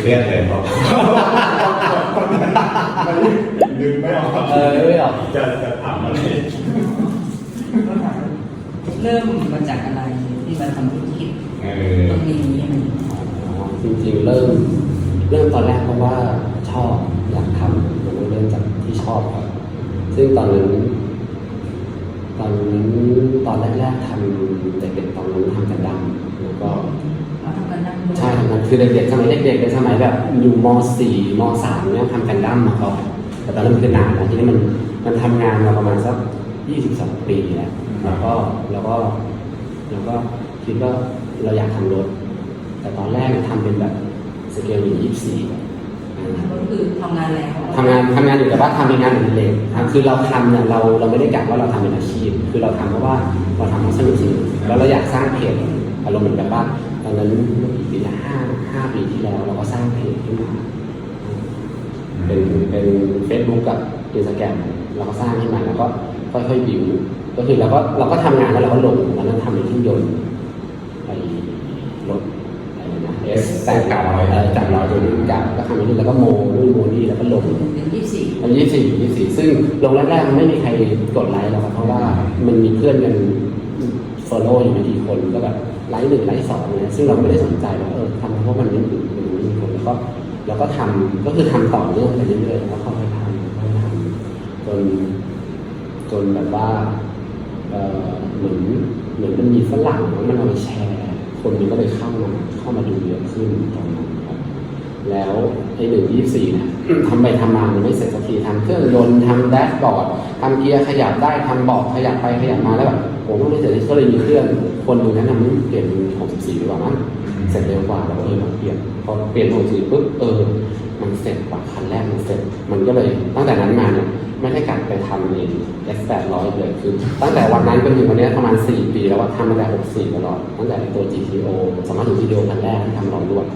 เครียดเลยครับดึงไม่ออกเออไม่ออกจะจะถามอะไรเริ่มมาจากอะไรที่มาทำธุรกิจเอตอรงนี้อะไรอย่างเงี้ยจริงๆเริ่ม เริ่มตอนแรกเพราะว่าชอบอยากทำมันก็เริ่มจากที่ชอบครับ ซึ่งตอนนั้นตอนนั้นตอนแรกๆทำเด็กๆตอนนั้นทำกันดั้มแล้วก็ ใช่ทำกันคือเด็กๆสมัยเด็กๆในสมัยแบบอยู่ม .4 ม .3 เนี่ยทำกันดั้มมาก่อนแต่ตอนนั้นมันคือนานนะทีนี้มันมันทำงานมาประมาณสัก22 ปีแล้วแล้วก็แล้วก็แล้วก็คิดว่าเราอยากทำรถ แต่ตอนแรกเนี่ยทำเป็นแบบสเกลอยู่24อ่าก็คือทำงานแล้วทำงานทำงานอยู่แต่ว่าทำเป็นงานอดิเรกทำคือเราทำเนี่ยเราเราไม่ได้กะว่าเราทำเป็นอาชีพ คือเราทำเพราะว่าเราทำเพราะสนุกสนุกแล้วเราอยากสร้างเพจอารมณ์เหมือนแบบว่า ตอนนั้นเมื่อกี่ปีนะห้าห้าปีที่แล้ว เราก็สร้างเพจขึ้นมาเป็นเป็นเฟซบุ๊กกับอินสตาแกรมเราก็สร้างขึ้นมาแล้วก็ค่อยๆบิวก็คือเราก็เราก็ทำงานแล้วเราก็ลงตอนนั้นทำเป็นเครื่องยนต์ไอ้รถอะไรนะเอสแต่กับเออจับเราตัวนี้กับก็ทำไปนี่แล้วก็โมนู่นโมนี่แล้วก็ลงเป็นยี่สิบสี่อันยี่สี่ยี่สี่ซึ่งลงแรกๆมันไม่มีใครกดไลค์หรอกครับเพราะว่ามันมีเพื่อนกันฟอลโล่อยู่ไม่กี่คนก็แบบ ไลค์หนึ่งไลค์สองเนี่ยซึ่งเราไม่ได้สนใจว่าเออทำเพราะมันไม่ถึงมันไม่มีคนแล้วก็เราก็ทำก็คือทำต่อเนื่องไปเรื่อยๆแล้วค่อยๆทำค่อยๆทำจนจนแบบว่าเออเหมือนเหมือนมันมีฝรั่งแล้วมันเอาไปแชร์ คนมันก็เลยเข้ามาเข้ามาดูเยอะขึ้นตอนนั้นครับแล้วไอ้หนึ่งยี่สี่เนี่ยทำไปทำมามันไม่เสร็จสักทีทำเครื่องยนต์ทำแดชบอร์ดทำเกียร์ขยับได้ทำเบอกขยับไปขยับมาแล้วแบบ ผมก็ไม่เสร็จก็เลยมีเพื่อนคนหนึ่งแนะนำให้เปลี่ยนเป็นหกสิบสี่ดีกว่ามั้งเสร็จเร็วกว่าแล้วก็เออมาเปลี่ยนพอเปลี่ยนหกสี่ปุ๊บเออ มันเสร็จกว่าคันแรกมันเสร็จ มันก็เลยตั้งแต่นั้นมาเนี่ยไม่ได้กลับไปทำเอง S แปดร้อยเลยคือตั้งแต่วันนั้นจนถึงวันนี้ประมาณสี่ปีแล้วอะทำมาแต่หกสี่ตลอดตั้งแต่ตัว GTO สามารถถึง GTO คันแรกที่ทำรองรวด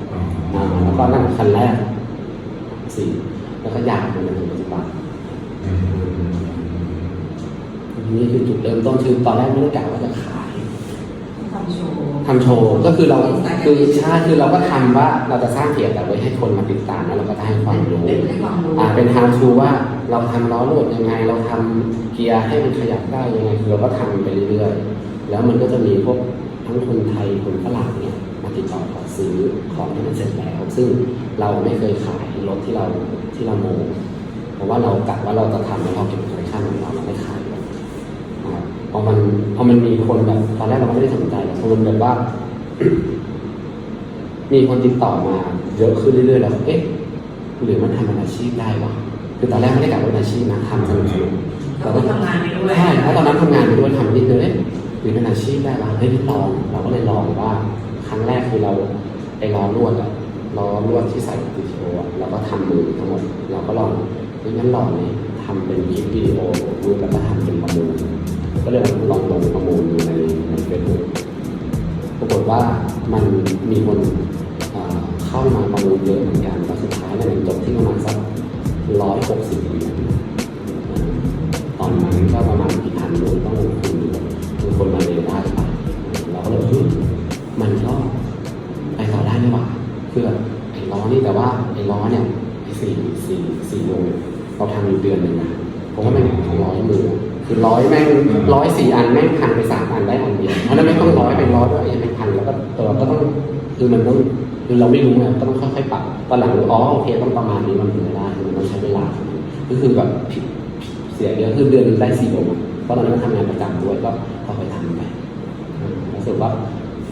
อ่าแล้วก็นั่นคันแรกสี่แล้วก็ยาวมาจ นถึงปัจจุบันนี่คือจุดเริ่มต้นคือตอนแรกไม่ได้กะว่าจะขายทำโชว์ทำโชว์ก็คือเราคือใช่คือเราก็ทำว่าเราจะสร้างเพจแบบไว้ให้คนมาติดตามแล้วเราก็จะให้ความรู้เป็นให้ความรู้อ่าเป็นทางชูว่าเราทำล้อรวดยังไง เราทำเกียร์ให้มันขยับได้ยังไงคือเราก็ทำไปเรื่อยๆแล้วมันก็จะมีพวกทั้งคนไทยคนฝรั่งเนี่ยมาติดต่อขอซื้อของที่มันเสร็จแล้ว ซึ่งเราไม่เคยขายรถที่เราที่เราโมเพราะว่าเรากะว่าเราจะทำแล้วเราเก็บคอลเลคชันของเราเราไม่ขายหรอกนะครับ พอมันพอมันมีคนแบบตอนแรกเราก็ไม่ได้สนใจหรอกพอมันแบบว่า มีคนติดต่อมา เยอะขึ้นเรื่อยๆแล้วเอ๊ะหรือมันทำเป็นอาชีพได้วะคือตอนแรกไม่ได้กะว่าเป็นอาชีพนะทำสนุกสนุกเราก็ทำงานไปด้วยใช่เพราะตอนนั้นทำงานไปด้วยทำนิดนึงเอ๊ะหรือเป็นอาชีพได้วะเฮ้ยลองเราก็เลยลองว่า ครั้งแรกคือเราไอ้ล้อลวดอะล้อลวดที่ใส่ติดโชว์อะเราก็ทำมือทั้งหมดเราก็ลองเฮ้ยงั้นลองนี่ทำเป็นคลิปวิดีโอรูปแล้วก็ทำเป็นประมูล ก็เลยลองลงประมูลดูในในเฟซบุ๊กปรากฏว่ามันมีคนเข้ามาประมูลเยอะเหมือนกันแล้วสุดท้ายเนี่ยมันจบที่ประมาณสักร้อยหกสิบเหรียญตอนนั้นก็ประมาณกี่พันโดยต้องลงทุนอยู่มีคนมาเรียนได้ไปเราก็เลยเฮ้ยมันก็ไปต่อได้นี่หว่าคือไอ้ล้อนี่แต่ว่าไอ้ล้อเนี่ยไอ้สี่สี่สี่โลเราทำอยู่เดือนหนึ่งนะผมว่ามันร้อยมือ คือร้อยแม่งร้อยสี่อันแม่งพันไปสามอันได้อันเดียวเพราะฉะนั้นไม่ต้องร้อยเป็นร้อยด้วยยังไม่พันแล้วก็ตัวก็ต้องคือมันต้องคือเราไม่รู้ไงก็ต้องค่อยๆปรับตอนหลังอ๋อโอเคต้องประมาณนี้มันถึงได้คือมันต้องใช้เวลา ก็คือแบบผิดเสียเยอะคือเดือนได้สี่โลอะเพราะตอนนั้นทำงานประจำด้วยก็ก็ไปทำไปรู้สึกว่า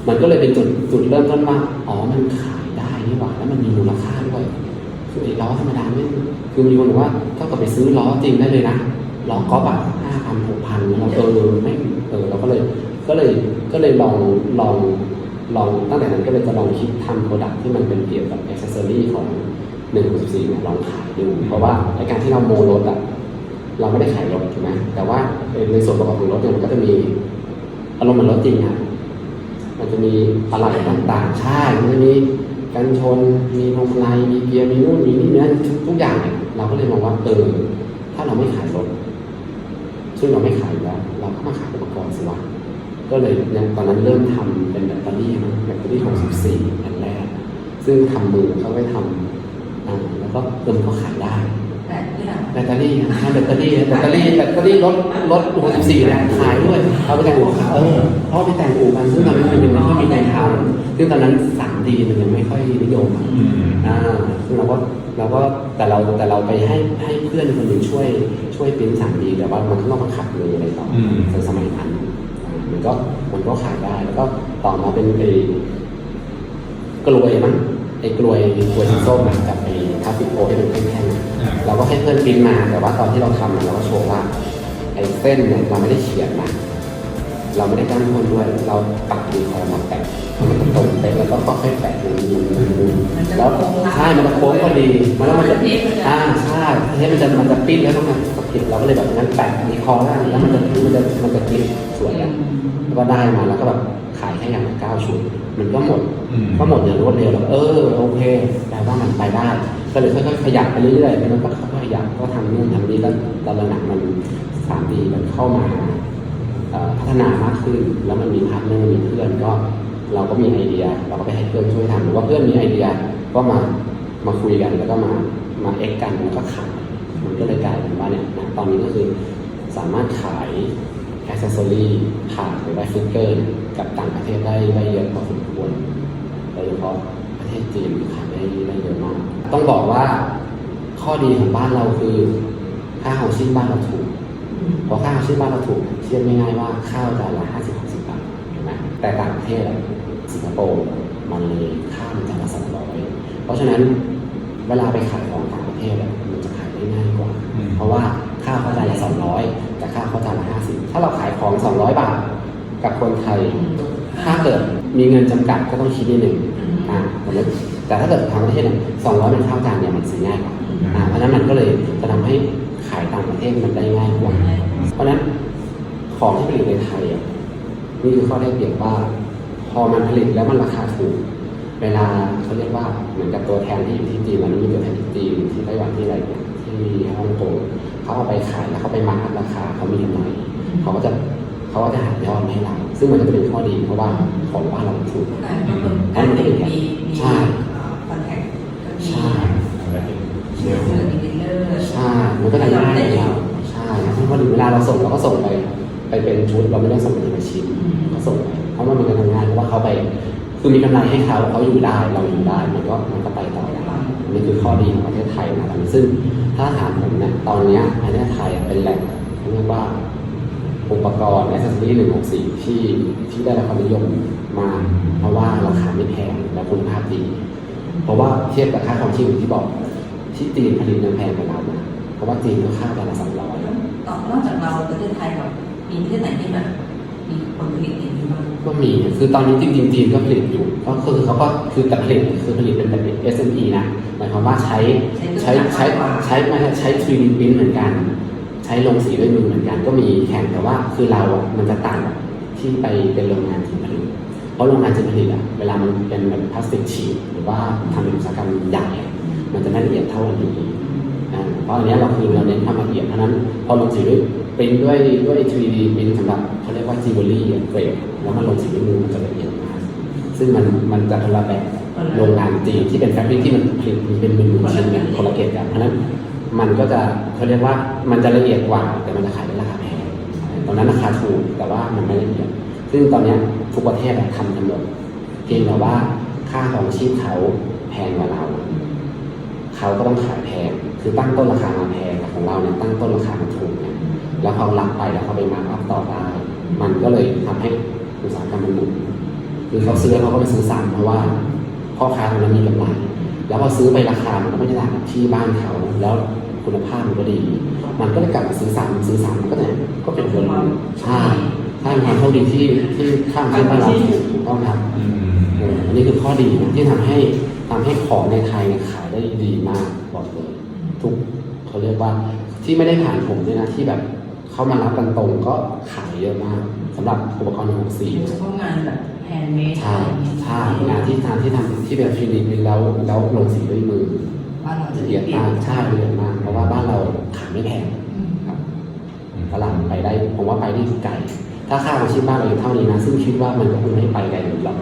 มันก็เลยเป็นจุดจุดเริ่มต้นว่าอ๋อมันขายได้นี่หว่าแล้วมันมีมูลค่าด้วยคือไอ้ล้อธรรมดาไม่คือมีคนบอกว่าเท่ากับไปซื้อล้อจริงได้เลยนะล้อกอล์ฟอะ ห้าพันหกพันเราเออไม่เออเราก็เลยก็เลยก็เลยลองลองลองตั้งแต่นั้นก็เลยจะลองคิดทำโปรดักที่มันเป็นเกี่ยวกับอ c เซอรี่ของหนึ่งสิบสี่เนี่ยลองขายดูเพราะว่าในการที่เราโมรถอะเราไม่ได้ขายรถถูกไหมแต่ว่าในส่วนประกอบของรถเนี่ยมันก็จะมีอารมณ์เหมือนรถจริงอะมันจะมีอะไรต่างๆใช่มันจะมีกันชน มีพวงมาลัยมีเกียร์มีนู่นมีนี่นั่นทุกทุกอย่างเนี่ยเราก็เลยมองว่าเออถ้าเราไม่ขายรถ ซึ่งเราไม่ขายแล้ว เราก็มาขายอุปกรณ์สิวะก็เลยตอนนั้นเริ่มทำเป็นแบตเตอรี่นะแบตเตอรี่64อันแรก ซึ่งทำมือเขาไม่ทำอ่าแล้วก็เงินก็ขายได้ แต่ที่เราแบตเตอรี่นะแบตเตอรี่แบตเตอรี่แบตเตอรี่รถรถ64เนี่ยขายด้วยเอาไปแต่งอู่เออเพราะไปแต่งอู่กันซึ่งตอนนั้นมันยังไม่ค่อยมีใครทำซึ่งตอนนั้น 3D มันยังไม่ค่อยนิยมอะอืมอ่าซึ่งเราก็เราก็แต่เราแต่เราไปให้ให้เพื่อนคนหนึ่งช่วยช่วยปริ้น 3D แต่ว่ามันก็ต้องมาขัดมืออะไรต่ออมในสมัยนั้นอ่ามันก็มันก็ขายได้แล้วก็ต่อมาเป็นไอ้กลวยมั้ง ไอ้กลวยกลวยสีส้มอะกับไอ้คาฟิโอที่เป็นแท่งๆอะอ่าเราก็ให้เพื่อนปริ้นมาแต่ว่าตอนที่เราทำอะเราก็โชว์ว่าไอ้เส้นเนี่ยเราไม่ได้เขียนนะเราไม่ได้กั้นพ้นด้วย เราตัดดีคอร์มาแปะให้มันตรงเป๊ะแล้วก็ค่อยๆแปะนูนๆแล้วใช่มันจะโค้งพอดีมันแล้วมันจะอ่าใช่เทปมันจะมันจะปิ้นแล้วต้องมาสะกิดเราก็เลยแบบงั้นแปะดีคอร์ได้แล้วมันจะมันจะมันจะกริบสวยอะแล้วก็ได้มาแล้วก็แบบขายแค่อย่างละเก้าชุด มันก็หมดอืมก็หมดอย่างรวดเร็วแล้วเออโอเคแปลว่ามันไปได้ก็เลยค่อยๆขยับไปเรื่อยๆแล้วมันก็ค่อยๆขยับก็ทำนู่นทำนี่แล้วตอนหลังๆมันสามดีมันเข้ามาเอ่อพัฒนามากขึ้น แล้วมันมีพาร์ทเนอร์มีเพื่อนก็ เราก็มีไอเดีย เราก็ไปให้เพื่อนช่วยทำหรือว่าเพื่อนมีไอเดียก็มามาคุยกันแล้วก็มามาเอ็กกันแล้วก็ขายมันก็เลยกลายเป็นว่าเนี่ยนะตอนนี้ก็คือสามารถขายแอคเซสซอรี่ผ่านหรือว่าฟิกเกอร์กับต่างประเทศได้ได้เยอะพอสม ควรโดยเฉพาะประเทศจีนขายได้ได้เยอะมาก ต้องบอกว่าข้อดีของบ้านเราคือค่าของชีพบ้านเราถูกเพราะค่าของชีพบ้านเราถูกเทียบง่ายๆว่าข้าวจานละห้าสิบหกสิบบาทเห็นไหมแต่ต่างประเทศอะสิงคโปร์มันเลยข้าวมันจานละสองร้อยเพราะฉะนั้นเวลาไปขายของต่างประเทศอะมันจะขายได้ง่ายกว่าอืมเพราะว่าข้าวเขาจานละสองร้อยแต่ข้าวเขาจานละห้าสิบถ้าเราขายของสองร้อยบาท กับคนไทย ถ้าเกิดมีเงินจำกัดก็ต้องคิดนิดหนึ่งอ่าสมมติแต่ถ้าเกิดทางประเทศเนี่ยสองร้อยเป็นข้าวจานเนี่ยมันซื้อง่ายกว่าอ่าเพราะฉะนั้นมันก็เลยจะทำให้ขายต่างประเทศมันได้ง่ายกว่า เพราะฉะนั้นของที่ผลิตในไทยอะนี่คือข้อได้เปรียบว่า พอมันผลิตแล้วมันราคาถูกเวลาเขาเรียกว่าเหมือนกับตัวแทนที่อยู่ที่จีนมันมีตัวแทนที่จีนที่ไต้หวันที่อะไรเนี่ยที่ฮ่องกงเขาเอาไปขายแล้วเขาไปมาร์กราคาเขามีกำไรเขาก็จะ เขาก็จะหักยอดมาให้เราซึ่งมันก็จะเป็นข้อดีเพราะว่าของบ้านเราถูกแต่ก็คือการผลิตมีมีใช่คอนแทคก็มีใช่แล้วเห็นเร็เชื่อวถือดีเลอร์ใช่มันก็จะง่ายเราใช่ที่พอถึงเวลาเราส่งเราก็ส่งไป ไปเป็นชุดเราไม่ต้องส่งเป็นชิ้นก็ส่งไปเพราะว่ามันจะทำงานเพราะว่าเขาไปคือมีกำไรให้เขาเขาอยู่ได้เราอยู่ได้มันก็มันก็ไปต่อได้อันนี้คือข้อดีของประเทศไทยนะตอนนี้ซึ่งถ้าถามผมเนี่ยตอนเนี้ยประเทศไทยอะเป็นแหล่งเรียกว่า อุปกรณ์แอสเซสซอรี่หนึ่งหกสี่ที่ที่ได้รับความนิยมมากเพราะว่าราคาไม่แพงและคุณภาพดี เพราะว่าเทียบกับค่าของชีพที่บอก ที่จีนผลิตยังแพงกว่าเรานะเพราะว่าจีนก็ค่าแต่ละสองร้อยต่อนอกจากเราประเทศไทยกับมีประเทศไหนที่แบบมีผลผลิตอย่างนี้บ้างก็มีคือตอนนี้จริงๆจีนก็ผลิตอยู่ ก็คือเขาก็คือแต่ผลิตคือผลิตเป็นแบบ SME นะหมายความว่าใช้ใช้ใช้ใช้ไม่ใช่ใช้ 3D print เหมือนกันใช้ลงสีด้วยมือเหมือนกันก็มีแข่งแต่ว่าคือเราอะมันจะต่างกับที่ไปเป็นโรงงานที่ผลิตเพราะโรงงานที่ผลิตอะเวลามันเป็นแบบพลาสติกฉีดหรือว่าทำเป็นอุตสาหกรรมใหญ่มันจะไม่ละเอียดเท่าอันนี้เพราะอันนี้เราคือเราเน้นความละเอียดเพราะนั้นพอลงสีด้วยเป็นด้วยด้วย 3D เป็นสำหรับเขาเรียกว่าจิวเวลรี่เกรดแล้วมันลงสีด้วยมือมันจะละเอียดมากซึ่งมันมันจะคนละแบบโรงงานจีนที่เป็นแฟบริกที่มันผลิตเป็นมือชิ้นเนี่ยคนละเกรดกันเพราะนั้น มันก็จะเขาเรียกว่ามันจะละเอียดกว่า แต่มันจะขายในราคาแพงตอนนั้นราคาถูกแต่ว่ามันไม่ละเอียดซึ่งตอนนี้ทุกประเทศทำกันหมดเพียงแต่ว่าค่าของชีพเขาแพงกว่าเราเขาก็ต้องขายแพงคือตั้งต้นราคามาแพงแต่ของเราเนี่ยตั้งต้นราคามาถูกเนี่ยแล้วเขารับไปแล้วเขาไปมาอัพต่อได้มันก็เลยทำให้อุตสาหกรรมมันหมุนคือเขาซื้อเขาก็ไปซื้อซ้ำเพราะว่าพ่อค้าตรงนั้นมีกำไรแล้วพอซื้อไปราคามันก็ไม่ได้ต่างที่บ้านเขาแล้ว คุณภาพมันก็ดี มันก็เลยกลับมาซื้อซ้ำซื้อซ้ำมันก็เนี่ยก็เป็นคนใช่ใช่เป็นความโชคดีที่ที่ข้ามที่บ้านเราถูกต้องครับอืมเอออันนี้คือข้อดีนะที่ทำให้ทำให้ของในไทยเนี่ยขายได้ดีมากบอกเลยทุกเขาเรียกว่าที่ไม่ได้ผ่านผมเนี่ยนะที่แบบเข้ามารับกันตรงก็ขายเยอะมากสำหรับอุปกรณ์หกสีโดยเฉพาะงานแบบแฮนด์เมดใช่ใช่งานที่ทำที่ทำที่เป็นฟิลิปปินส์แล้วแล้วลงสีด้วยมือ บ้านเราจะละเอียดมากใช่ละเอียดมากเพราะว่าบ้านเราขายไม่แพงอืมครับตลาดไปได้ผมว่าไปได้ไกลถ้าค่าของชีพบ้านเราอยู่เท่านี้นะซึ่งคิดว่ามันก็คงไม่ไปไกลหรอก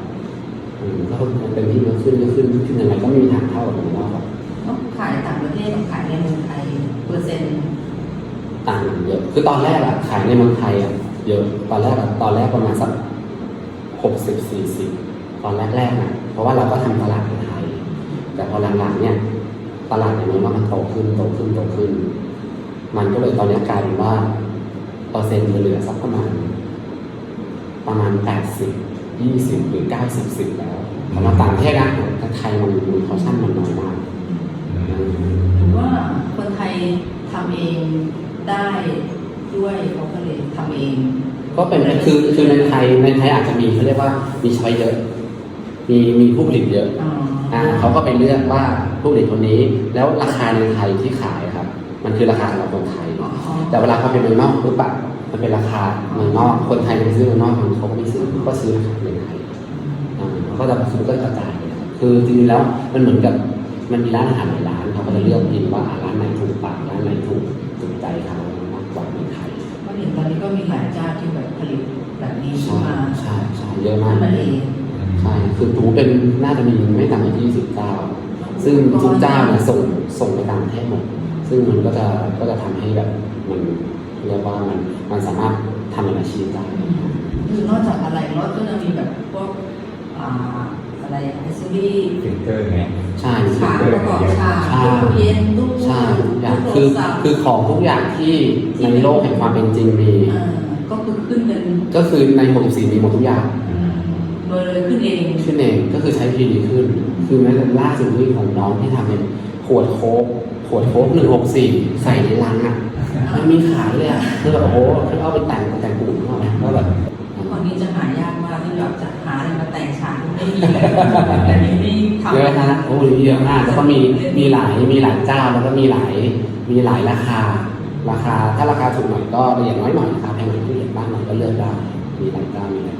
อืมก็มันเป็นที่มันขึ้นก็ขึ้นขึ้นยังไงก็ไม่มีทางเท่ากับของเราครับต้องขายต่างประเทศกับขายในเมืองไทยเปอร์เซ็นต์ต่างกันเยอะคือตอนแรกอะขายในเมืองไทยอะเยอะตอนแรกอะตอนแรกประมาณสักหกสิบสี่สิบตอนแรกๆนะเพราะว่าเราก็ทำตลาดในไทย แต่พอหลังๆเนี่ย ตลาดอย่างนี้ว่ามันโตขึ้นโตขึ้นโตขึ้น มันก็เลยตอนนี้กลายเป็นว่าเปอร์เซ็นต์มันเหลือสักประมาณประมาณแปดสิบยี่สิบหรือเก้าสิบสิบแล้วสำหรับต่างประเทศนะแต่ไทยมันมันคอชั่นมันน้อยมากหรือว่าคนไทยทำเองได้ด้วยเขาก็เลยทำเอง ก็เป็นคือคือในไทยในไทยอาจจะมีเขาเรียกว่ามีช้อยเยอะ มีมีผู้ผลิตเยอะอ๋ออ่าเขาก็ไปเลือกว่าผู้ผลิตคนนี้ แล้วราคาในไทยที่ขายครับ มันคือราคาสำหรับคนไทยอ๋อแต่เวลาเขาเป็นเมืองนอกปุ๊บอะมันเป็นราคาเมืองนอก คนไทยไปซื้อเมืองนอกมันเขาก็ไม่ซื้อเขาก็ซื้อราคาเมืองไทยอ่าเขาก็จะซื้อก็กระจายเลยครับคือจริงๆแล้วมันเหมือนกับมันมีร้านอาหารหลายร้านเขาก็จะเลือกกินว่าอ่าร้านไหนถูกปากร้านไหนถูกถูกใจเขามากกว่าในไทยเพราะเห็นตอนนี้ก็มีหลายเจ้าที่แบบผลิตแบบนี้ขึ้นใช่มาใช่ใช่เยอะขึ้มากนมาเอง ใช่คือตูเป็นน่าจะมีไม่ต่ำกว่า20เจ้าซึ่งทุกเจ้าเนี่ยส่งส่งไปต่างประเทศหมดซึ่งมันก็จะก็จะทำให้แบบมันเรียกว่ามันมันสามารถทำเป็นอาชีพได้คือนอกจากอะไรรถก็จะมีแบบพวกอ่าอะไรไอซูรี่ฟิลเตอร์ไงใช่ขาประกอบฉากใช่ตู้เย็นตู้ใช่ทุกอย่างตู้คือโทรศัพท์คือของทุกอย่างที่ในโลกแห่งความเป็นจริงมีอ่าก็คือขึ้นเป็นก็คือใน64มีหมดทุกอย่างอืม โดยเลยขึ้นเองขึ้นเองก็คือใช้พีดีขึ้น คือแม้แต่ล่าสุดที่ของน้องที่ทำเป็นขวดโค้กขวดโค้กหนึ่งหกสี่ใส่ในลังอะมันมีขายเลยอะคือแบบโอ้โหคือเอาไปแต่งแต่งกลุ่มเขาเนี่ยก็แบบตอนนี้จะหายากมากที่แบบจะหาอะไรมาแต่งฉากไม่มีเลยแต่นี่นี่ทำเยอะนะโอ้ยเยอะมากแล้วก็มีมีหลายมีหลายเจ้าแล้วก็มีหลายมีหลายราคาราคาถ้าราคาถูกหน่อยก็อย่างน้อยหน่อยราคาแพงหน่อยที่เห็นบ้างหน่อยก็เลือกได้มีหลายเจ้ามีหลายแบบอั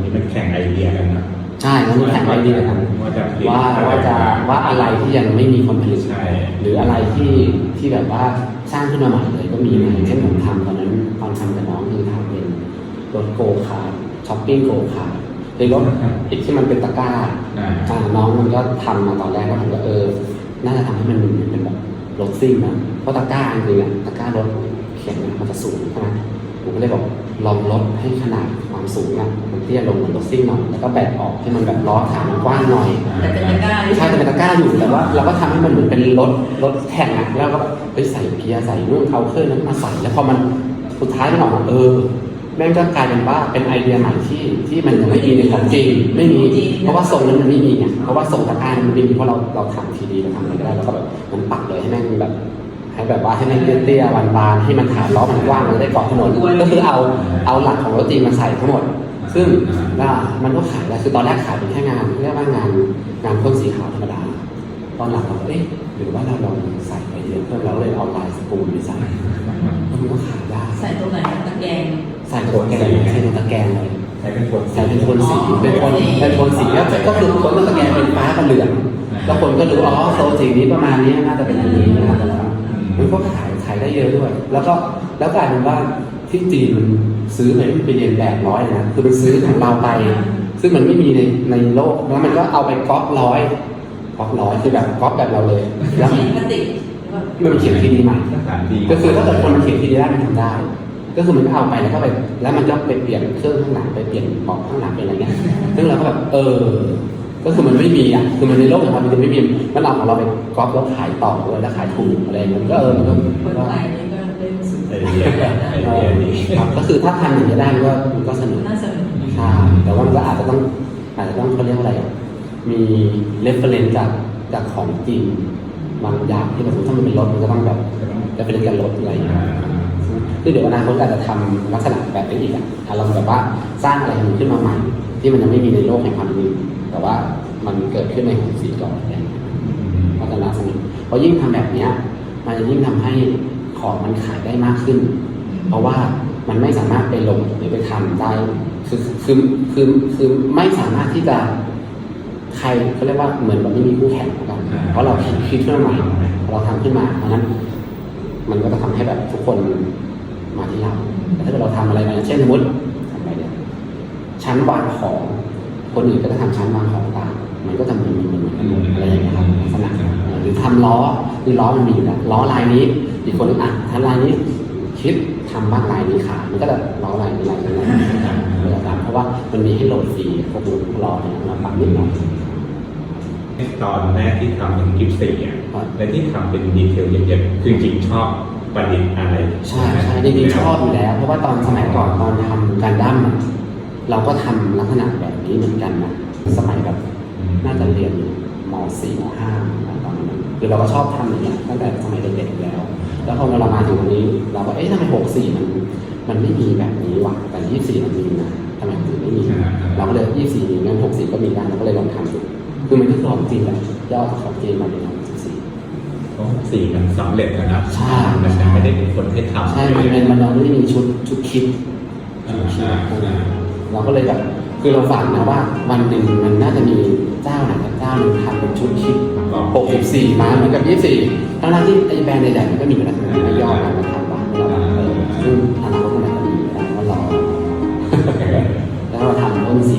นนี้มันแข่งไอเดียกันนะใช่แล้วมีแข่งไว้ดีกันว่าจะผลิตว่าว่าจะว่าอะไรที่ยังไม่มีคนผลิตใช่หรืออะไรที่ที่แบบว่าสร้างขึ้นมาใหม่เลยก็มีนะอย่างเช่นผมทำตอนนั้นตอนทำกับน้องคือทำเป็นรถโกคาร์ช้อปปิ้งโกคาร์ในรถอีกที่มันเป็นตะกร้าอ่าอ่าน้องมันก็ทำมาตอนแรกก็ผมก็เออน่าจะทำให้มันเป็นแบบรถซิ่งนะเพราะตะกร้าจริงๆอะตะกร้ารถเข็นอะมันจะสูงใช่ไหมผมก็เลยบอก ลองลดให้ขนาดความสูงอะมันเตี้ยลงเหมือนรถซิ่งหน่อยแล้วก็แบกออกให้มันแบบล้อฐานมันกว้างหน่อย แต่เป็นตะกร้าใช่แต่เป็นตะกร้าอยู่แต่ว่าเราก็ทำให้มันเหมือนเป็นรถรถแข่งอะแล้วก็ไปใส่เกียร์ใส่นู่นเอาเครื่องนั้นมาใส่แล้วพอมันสุดท้ายมันออกมาเออแม่งก็กลายเป็นว่าเป็นไอเดียใหม่ที่ที่มันยังไม่มีในของจริงไม่มีเพราะว่าทรงนั้นมันไม่มีไงเพราะว่าทรงตะกร้ามันไม่มีเพราะเราเราทำทีดีเราทำอะไรก็ได้เราก็แบบมันปักเลยให้แม่งแบบ ให้แบบว่าให้มันเตี้ยๆบานๆให้มันฐานล้อมันกว้างมันจะได้เกาะถนนก็คือเอาเอาหลักของรถจริงมาใส่ทั้งหมด ซึ่งก็มันก็ขายได้คือตอนแรกขายเป็นแค่งานเรียกว่างานงานพ่นสีขาวธรรมดา ตอนหลังเราก็เอ๊ะหรือว่าเราลองใส่ไอเดียเพิ่มเราเลยเอาลายสกรูไปใส่มันก็ขายได้ใส่ตรงไหนตะแกรงใส่ตะแกรงใส่ตะแกรงเลยใช้เป็นคนใส่เป็นโทนสีเป็นโทนเป็นโทนสีแล้วก็คือคนก็ตะแกรงเป็นฟ้ากับเหลืองแล้วคนก็รู้อ๋อโซนสีนี้ประมาณนี้น่าจะเป็นอันนี้นะครับ มันก็ขายขายได้เยอะด้วย แล้วก็แล้วกลายเป็นว่าที่จีนมันซื้อไปไม่ไปเรียนแบบร้อยเลยนะคือมันซื้อของเราไป ซึ่งมันไม่มีในในโลกแล้วมันก็เอาไปก๊อปร้อยก๊อปร้อยคือแบบก๊อปแบบเราเลยแล้วสีพลาสติกมันเขียนทีดีใหม่สถานดีก็คือถ้าเกิดคนมันเขียนทีดีได้มันทำได้ ก็คือมันก็เอาไปแล้วก็ไปแล้วมันก็ไปเปลี่ยนเครื่องข้างหลังไปเปลี่ยนเบาะข้างหลังเป็นอะไรเงี้ยซึ่งเราก็แบบเออ ก็คือมันไม่มีอะคือมันในโลกของมันมันไม่มีมันเอาของเราไปก๊อปแล้วขายต่อด้วยแล้วขายถูกอะไรเงี้ยก็เออมันก็คมันนก็ไทยนี่ก็เล่นสุดไอเดียไอเดียดีก็คือถ้าทำอย่างนี้ได้มันก็มันก็สนุกน่าสนุกใช่แต่ว่ามันก็อาจจะต้องอาจจะต้องเขาเรียกว่าอะไร มีเรฟเฟรนซ์จากจากของจริงบางอย่างที่แบบถ้ามันเป็นรถมันก็ต้องแบบเรฟเฟรนซ์กับรถอะไรอย่างเงี้ยคือเดี๋ยวอนาคตอาจจะทำลักษณะแบบนี้อีกอะอารมณ์แบบว่าสร้างอะไรขึ้นมาใหม่ ที่มันยังไม่มีในโลกแห่งความจริง แต่ว่ามันเกิดขึ้นในของสีก่อนอะไรอย่างเงี้ยก็จะน่าสนุกเพราะยิ่งทำแบบเนี้ย มันจะยิ่งทำให้ของมันขายได้มากขึ้น เพราะว่ามันไม่สามารถไปลงหรือไปทำได้คือคือคือคือไม่สามารถที่จะใครเขาเรียกว่าเหมือนแบบไม่มีคู่แข่งแล้วกันเพราะเราคิดคิดขึ้นมาใหม่เราทำขึ้นมาเพราะฉะนั้น มันก็จะทำให้แบบทุกคนมาที่เราแต่ถ้าเกิดเราทำอะไรมาอย่างเช่นสมมติทำอะไรเนี่ยชั้นวางของ คนอื่นก็จะทำชั้นวางของต่างมันก็จะมีเหมือนกันมดอะไรอย่างเงี้ยครับลักษณะหรือทำล้อคือล้อมันมีอยู่แล้วล้อลายนี้อีกคนนึงอะทำลายนี้คิดทำบ้างลายนี้ขายมันก็จะล้อลายนี้ลายนี้ลายนี้เออตามเพราะว่ามันมีให้โหลดฟรีพวกล้อเนี่ยมาปรับนิดหน่อยตอนแรกที่ทำเป็นกิฟต์สี่อะและที่ทำเป็นดีเทลเยอะๆคือจริงชอบประดิษฐ์อะไร ใช่ใช่จริงๆชอบอยู่แล้ว เพราะว่าตอนสมัยก่อนตอนทำการดั้ม เราก็ทำลักษณะแบบนี้เหมือนกันนะสมัยแบบน่าจะเรียนม .4 ม .5 ตอนนั้นคือเราก็ชอบทำอย่างเงี้ยตั้งแต่สมัยเด็กๆแล้ว แล้วพอเรามาถึงตรงนี้ เราก็เอ๊ะทำไม64มันมันไม่มีแบบนี้วะแต่24มันมีนะทำไมถึงไม่มีเราก็เลย24มีงั้น64ก็มีได้เราก็เลยลองทำดูคือมันก็คือของจริงแหละยอดของจริงมาเป็น64เพราะสี่มันสำเร็จแล้วนะใช่มันยังไม่ได้เป็นคนให้ทำใช่มันเป็นมันเราไม่ได้มีชุดชุดคิดอ่าอ่าอ่า เราก็เลยแบบคือเราฝันนะว่าวันหนึ่งมันน่าจะมีเจ้าไหนังเจ้าหนึ่งทำเป็นชุดคิด 64 มาเหมือนกับ 24 ทั้งๆที่ไอ้แบรนด์ใหญ่ๆมันก็มีแล้วแต่ไม่ยอมมันมาทำบ้างเราแบบเออซึ่งอนาคตมันก็มีแต่ว่ารอแล้วเราทำต้นสี